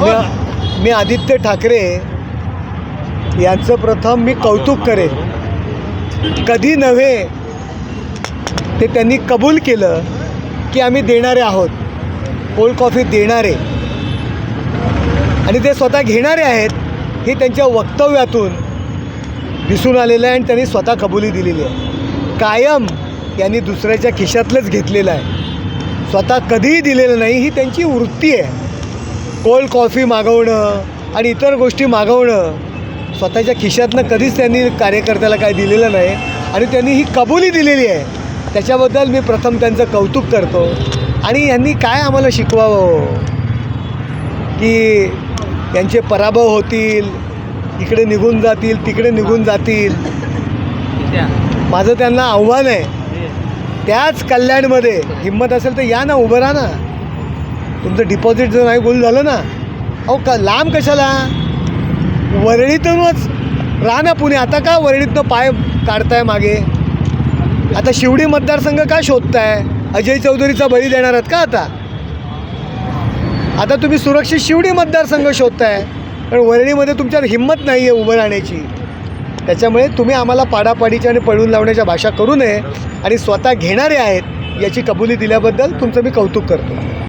हो. मी मी आदित्य ठाकरे यांचं प्रथम मी कौतुक करेन. कधी नव्हे ते त्यांनी कबूल केलं की आम्ही देणारे आहोत. कोल्ड कॉफी देणारे. आणि ते स्वतः घेणारे आहेत हे त्यांच्या वक्तव्यातून दिसून आलेलं आहे आणि त्यांनी स्वतः कबुली दिलेली आहे. कायम यांनी दुसऱ्याच्या खिशातलंच घेतलेलं आहे. स्वतः कधीही दिलेलं नाही ही त्यांची वृत्ती आहे. कोल्ड कॉफी मागवणं आणि इतर गोष्टी मागवणं स्वतःच्या खिशातनं कधीच त्यांनी कार्यकर्त्याला काय दिलेलं नाही आणि त्यांनी ही कबुली दिलेली आहे. त्याच्याबद्दल मी प्रथम त्यांचं कौतुक करतो. आणि यांनी काय आम्हाला शिकवावं? की यांचे पराभव होतील इकडे निघून जातील तिकडे निघून जातील. माझं त्यांना आव्हान आहे. त्याच कल्याणमध्ये हिंमत असेल तर या ना उभं राहा ना. तुमचं डिपॉझिट जर नाही गोल झालं ना अहो का लांब कशाला? वरळीतूनच राहा ना पुणे. आता का वरळीतनं पाय काढताय मागे? आता शिवडी मतदारसंघ का शोधताय? अजय चौधरीचा बळी देणार आहात का आता? आता तुम्ही सुरक्षित शिवडी मतदारसंघ शोधताय. पण वरळीमध्ये तुमच्यात हिंमत नाही आहे उभं राहण्याची. त्याच्यामुळे तुम्ही आम्हाला पाडापाडीच्या आणि पळून लावण्याच्या भाषा करू नये आणि स्वतः घेणारे आहेत याची कबुली दिल्याबद्दल तुमचं मी कौतुक करतो.